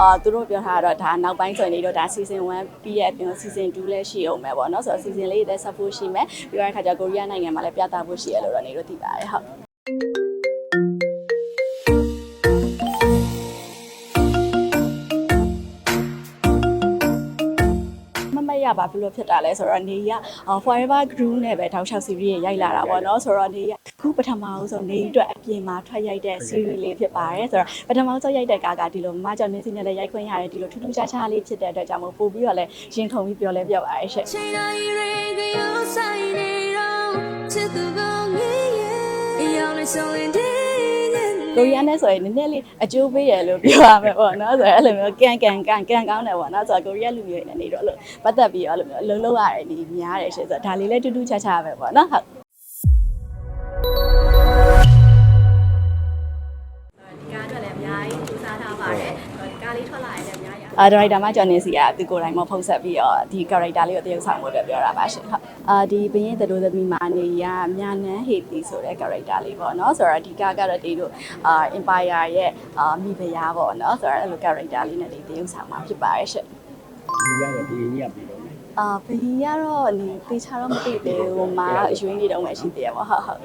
အာသူတို့ပြောထားတော့ဒါနောက်ပိုင်းဆိုရင်တော့ဒါ season 1ပြီးရဲ့အပြင် season 2လည်းရှိအောင်မယ်ပေါ့နော်ဆိုတော့ season လေးတွေဆက်ဖို့ရှိမယ်ပြီးတော့အခါကျကိုရီးယားနိုင်ငံမှာလည်းပြသဖို့ရှိရလို့တော့နေလို့သိပါတယ်ဟုတ် ရပါဘယ်လိုဖြစ်တာလဲဆိုတော့နေရ forever grew နဲ့ပဲတောက်လျှောက် series ရိုက်လာတာပေါ့နော်ဆိုတော့နေရခုပထမအောင်ဆိုနေအတွက်အပြင်မှာထွက်ရိုက်တဲ့ series လေးဖြစ်ပါတယ်ဆိုတော့ပထမဆုံးရိုက်တဲ့ကားကဒီလိုမမကြောင့်နေစီနဲ့လည်းရိုက်ခွင့်ရတယ်ဒီလိုထူးထူးခြားခြားလေးဖြစ်တဲ့အတွက်ကြောင့်မို့ပို့ပြီးတော့လည်းရင်ခုန်ပြီးပြောလဲပြောပါတယ်ရှင့်ချိန်တိုင်းရေကရောဆိုင်နေတော့ချစ်သူကောင်းရဲ့အယောင်နဲ့ဆုံးရင်ဒီရဲ့ ကိုရီးယားနဲ့ဆိုရင်နည်းနည်းလေးအကျိုးပေးရလို့ပြောရမယ်ပေါ့နော်ဆိုတော့အဲ့လိုမျိုးကန်ကန်ကန်ကန်ကောင်းတယ်ပေါ့နော်ဆိုတော့ကိုရီးယားလူမျိုးတွေနဲ့နေတော့အဲ့လိုပတ်သက်ပြီးတော့အဲ့လိုမျိုးအလုံးလုံးရတယ်ဒီများတယ်ရှင့်ဆိုတော့ဒါလေးလည်းတူတူခြားခြားပဲပေါ့နော်ဟုတ် အများကြီးအာဒါရိုက်တာမကျော်နေစီကသူကိုယ်တိုင်မဖုံးဆက်ပြီးတော့ဒီ character လေးကိုတရုပ်ဆောင်ဖို့အတွက်ပြောတာပါရှင်ဟုတ်အာဒီဘင်းရင်သတို့သမီးမာနေရမြနန်းဟေတီဆိုတဲ့ character လေးပေါ့နော်ဆိုတော့ဒီကားကတော့ဒီတို့အာ empire ရဲ့အာမိဖုရားပေါ့နော်ဆိုတော့အဲ့လို character လေးနဲ့ဒီတရုပ်ဆောင်မှာဖြစ်ပါတယ်ရှင်ဒီရတော့ဒီညပြီးတော့မယ်အာဘီကတော့ဒီတေချာတော့မသိသေးဘူးမာအရွေးနေတော့မှရှိသေးရပါဟုတ်ဟုတ်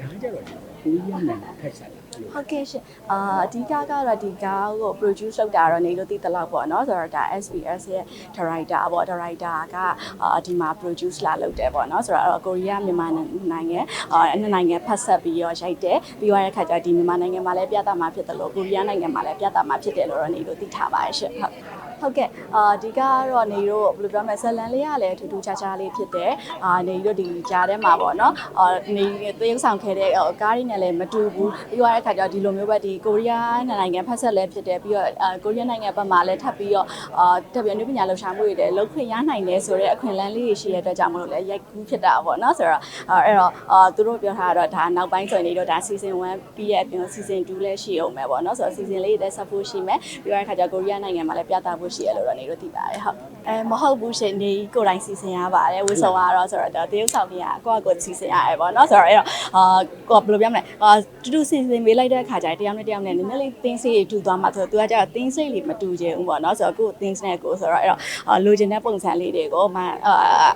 ဒါကြတော့ကိုရီးယားနိုင်ငံဖက်ဆက်လာလို့ဟုတ်ကဲ့ရှင်အာအဓိကကတော့ဒီကားကို produce လုပ်တာတော့နေလို့သိသလောက်ပေါ့နော်ဆိုတော့ဒါ SBS ရဲ့ director ပေါ့ director ကအာဒီမှာ produce လာလုပ်တယ်ပေါ့နော်ဆိုတော့ကိုရီးယားမြန်မာနိုင်ငံအာနှစ်နိုင်ငံဖက်ဆက်ပြီးတော့ရိုက်တယ်ပြီးသွားတဲ့ခါကျဒီမြန်မာနိုင်ငံမှာလည်းပြသမှာဖြစ်တယ်လို့ကိုရီးယားနိုင်ငံမှာလည်းပြသမှာဖြစ်တယ်လို့တော့နေလို့သိထားပါတယ်ရှင်ဟုတ် ဟုတ်ကဲ့အာဒီကတော့နေတို့ဘယ်လိုပြောမလဲဇလန်လေးကလည်းထူးထူးခြားခြားလေးဖြစ်တယ်အာနေတို့ဒီကြားထဲမှာပေါ့နော်အာနေသရုပ်ဆောင်ခဲ့တဲ့အော်ကားရင်းနဲ့လည်းမတူဘူးပြီးသွားတဲ့ခါကျတော့ဒီလိုမျိုးပဲဒီကိုရီးယားနိုင်ငံဖက်ဆက်လည်းဖြစ်တယ်ပြီးတော့အာကိုရီးယားနိုင်ငံဘက်မှာလည်းထပ်ပြီးတော့အာတက်ပြနုပညာလှူရှာမှုတွေလည်းလုပ်ခွင့်ရနိုင်တယ်ဆိုတော့အခွင့်အလမ်းလေးတွေရှိရတဲ့အတွက်ကြောင့်မလို့လည်းရိုက်ကူးဖြစ်တာပေါ့နော်ဆိုတော့အာအဲ့တော့အာသူတို့ပြောထားတော့ဒါနောက်ပိုင်းဆိုရင်တော့ဒါ season 1ပြီးရဲ့အပြင် season 2လည်းရှိအောင်မယ်ပေါ့နော်ဆိုတော့ season လေးတွေလည်းဆက်ဖို့ရှိမယ်ပြီးတော့အခါကျကိုရီးယားနိုင်ငံမှာလည်းပြသဖို့ရှိရလို့တော့နေလို့သိပါတယ်ဟုတ်အဲမဟုတ်ဘူးရှင်နေကိုယ်တိုင်စီစဉ်ရပါတယ်ဝစ်ဆောင်ကတော့ဆိုတော့ဒါတရုပ်ဆောင်ကြီးကကိုယ့်အကိုစီစဉ်ရတယ်ပေါ့နော်ဆိုတော့အဲ့တော့အာကိုဘယ်လိုပြောမလဲအာတူတူစီစဉ်ပေးလိုက်တဲ့အခါကျတယောက်နဲ့တယောက်နဲ့နည်းနည်းလေးတင်းစိတ်တူသွားမှဆိုတော့သူကကျတော့တင်းစိတ်လေးမတူချင်ဘူးပေါ့နော်ဆိုတော့ကိုယ်တင်းစနဲ့ကိုဆိုတော့အဲ့တော့လိုချင်တဲ့ပုံစံလေးတွေကိုအမ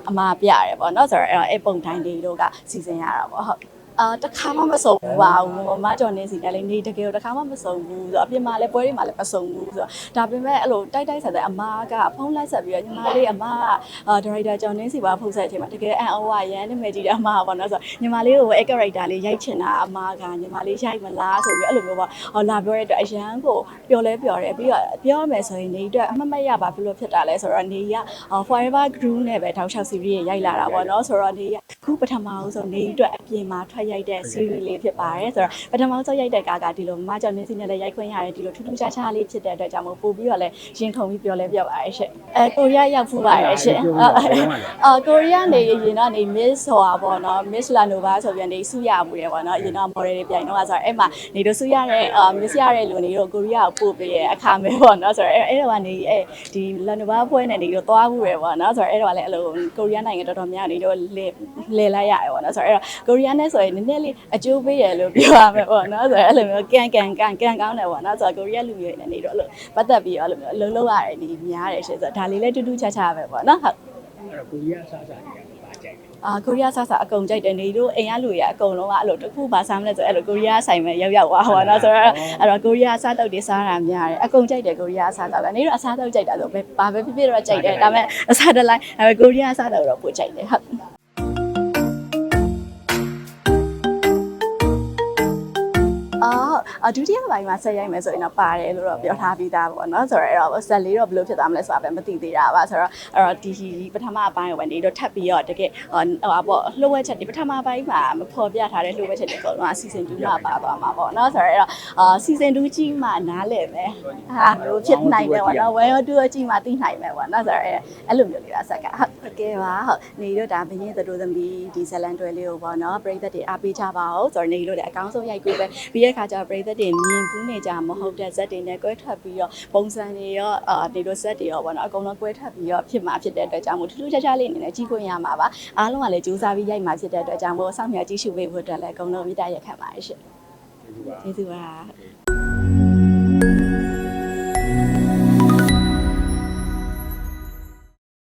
အမပြရတယ်ပေါ့နော်ဆိုတော့အဲ့တော့အဲ့ပုံတိုင်းလေးတို့ကစီစဉ်ရတာပေါ့ဟုတ် အာတခါမှမစုံဘူးပါဘူးမကျော်နေစီတယ်လေနေတကယ်တော့တခါမှမစုံဘူးဆိုတော့အပြင်မှာလည်းပွဲတွေမှာလည်းမစုံဘူးဆိုတော့ဒါပေမဲ့အဲ့လိုတိုက်တိုက်ဆက်ဆက်အမားကဖုန်းလိုက်ဆက်ပြီးတော့ညီမလေးအမားကအာဒါရိုက်တာကျော်နေစီပါဖုန်းဆက်အချိန်မှာတကယ်အန်အောဝရန်နာမည်ကြီးတဲ့အမားပေါ့နော်ဆိုတော့ညီမလေးကိုအဲ့ character လေးရိုက်ချင်တာအမားကညီမလေးရိုက်မလားဆိုပြီးအဲ့လိုမျိုးပေါ့ဟောလာပြောရတဲ့အတွက်အရန်ကိုပျော်လဲပျော်တယ်ပြီးတော့ပြောရမယ်ဆိုရင်နေအတွက်အမှတ်မရပါဘယ်လိုဖြစ်တာလဲဆိုတော့နေရ forever grew နဲ့ပဲတောက်လျှောက် series ရိုက်လာတာပေါ့နော်ဆိုတော့နေရခုပထမအောင်ဆိုနေအတွက်အပြင်မှာထွက်ရိုက်တဲ့ series လေးဖြစ်ပါတယ်ဆိုတော့ပထမဆုံးရိုက်တဲ့ကားကဒီလိုမမကြောင့်နေစီနဲ့လည်းရိုက်ခွင့်ရတယ်ဒီလိုထူးထူးခြားခြားလေးဖြစ်တဲ့အတွက်ကြောင့်မို့ပို့ပြီးတော့လည်းရင်ခုန်ပြီးပြောလဲပြောပါတယ်ရှင့်အဲကိုရီးယားရောက်ဖူးပါတယ်ရှင့်အာကိုရီးယားနေရင်တော့နေ Miss ဆိုတာပေါ့နော် Miss Lanova ဆိုပြန်နေစုရမှုတယ်ပေါ့နော်အရင်တော့ model တွေပြိုင်တော့ဆိုတော့အဲ့မှာနေတို့စုရတဲ့အာ Miss ရတဲ့လူနေတို့ကိုရီးယားကိုပို့ပေးရဲ့အခါမဲပေါ့နော်ဆိုတော့အဲ့အဲ့တော့ကနေအဲဒီ Lanova ပွဲနဲ့နေတို့သွားမှုတယ်ပေါ့နော်ဆိုတော့အဲ့တော့လည်းအဲ့လိုကိုရီးယားနိုင်ငံတော်တော်များနေတို့လေလေလိုက်ရတယ်ပေါ့နော်ဆိုတော့အဲ့တော့ကိုရီးယားနဲ့ဆိုရင်နည်းနည်းလေးအကျိုးပေးရလို့ပြောရမယ်ပေါ့နော်ဆိုတော့အဲ့လိုမျိုးကန်ကန်ကန်ကန်ကောင်းတယ်ပေါ့နော်ဆိုတော့ကိုရီးယားလူမျိုးတွေနဲ့နေတော့အဲ့လိုပတ်သက်ပြီးတော့အဲ့လိုမျိုးအလုံးလုံးရတယ်ဒီများတယ်ရှင့်ဆိုတော့ဒါလေးလည်းတူတူချာချာပဲပေါ့နော်ဟုတ်အဲ့တော့ကိုရီးယားစားစားတွေကပါကြိုက်တယ်အာကိုရီးယားဆဆအကုန်ကြိုက်တယ်နေတို့အိမ်ကလူတွေကအကုန်လုံးကအဲ့လိုတစ်ခုပါစားမလဲဆိုအဲ့လိုကိုရီးယားဆိုင်မဲ့ရောက်ရောက်သွားဟောနော်ဆိုတော့အဲ့တော့ကိုရီးယားစားတောက်တွေစားတာများတယ်အကုန်ကြိုက်တယ်ကိုရီးယားစားတောက်ကနေတို့အစားတောက်ကြိုက်တာဆိုပဲဘာပဲဖြစ်ဖြစ်တော့ကြိုက်တယ်ဒါပေမဲ့အစားတစ်လိုက်အဲ့ကိုရီးယားစားတောက်တော့ပိုကြိုက်တယ်ဟုတ် အာဒုတိယပိုင်းမှာဆက်ရိုက်မယ်ဆိုရင်တော့ပါတယ်လို့တော့ပြောထားပြီးသားပေါ့နော်ဆိုတော့အဲ့တော့ဆက်လေးတော့ဘယ်လိုဖြစ်သွားမလဲဆိုတာပဲမသိသေးတာပါဆိုတော့အဲ့တော့ဒီပထမပိုင်းကိုပဲနေတော့ထပ်ပြီးတော့တကယ်ဟိုဟာပေါ့လှုပ်ဝက်ချက်ဒီပထမပိုင်းမှာမဖော်ပြထားတဲ့လှုပ်ဝက်ချက်တွေအကုန်လုံးက season 2မှာပါသွားမှာပေါ့နော်ဆိုတော့အဲ့တော့အာ season 2ကြီးမှနားလည်မယ်ဟာဘယ်လိုဖြစ်နိုင်လဲပေါ့နော်1 or 2ကြီးမှသိနိုင်မယ်ပေါ့နော်ဆိုတော့အဲ့အဲ့လိုမျိုးလေးပါဆက်ကဟုတ်ကဲ့ပါဟုတ်နေတော့ဒါဘရင်သတို့သမီးဒီဇလန်တွဲလေးကိုပေါ့နော်ပရိသတ်တွေအားပေးကြပါဦးဆိုတော့နေလို့လည်းအကောင်းဆုံးရိုက်ကူပဲပြီးတဲ့ခါကျပရိသတ်တွေမြင်ဘူးနေကြမဟုတ်တဲ့ဇက်တွေနဲ့ကွဲထွက်ပြီးတော့ပုံစံတွေရောအာဒီလိုဇက်တွေရောပေါ့နော်အကုန်လုံးကွဲထွက်ပြီးတော့ဖြစ်မှာဖြစ်တဲ့အတွက်ကြောင့်မို့ထူးထူးခြားခြားလေးအနေနဲ့ကြီးခွင့်ရမှာပါအားလုံးကလည်းကြိုးစားပြီးရိုက်မှာဖြစ်တဲ့အတွက်ကြောင့်မို့စောင့်မျှော်ကြည့်ရှုပေးဖို့အတွက်လည်းအကုန်လုံးမြတ်ရရက်ခံပါတယ်ရှင်ဒီပါကျေးဇူးပါ